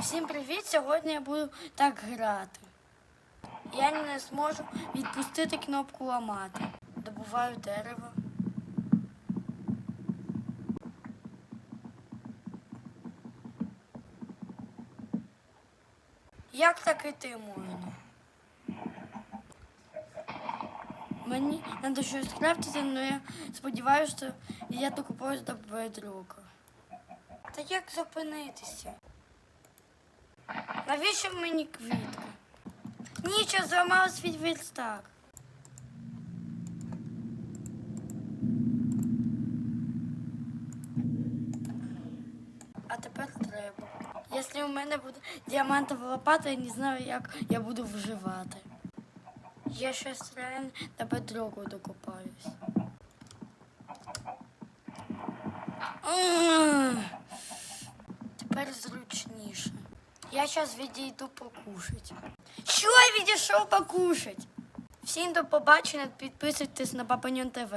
Всім привіт! Сьогодні я буду так грати. Я не зможу відпустити кнопку ламати. Добуваю дерево. Як так іти можна? Мені треба щось крафтити, але я сподіваюся, що я докупаюсь до бедрока. Та як зупинитися? Навіщо мені квітка? Нічого зламав свій верстак. А тепер треба. Якщо у мене буде діамантова лопата, я не знаю, як я буду вживати. Я щось реально до бедроку докопаюсь. Я зараз відійду покушать. Що я відійшов покушать? Всім до побачення, підписуйтесь на Папаньон ТВ.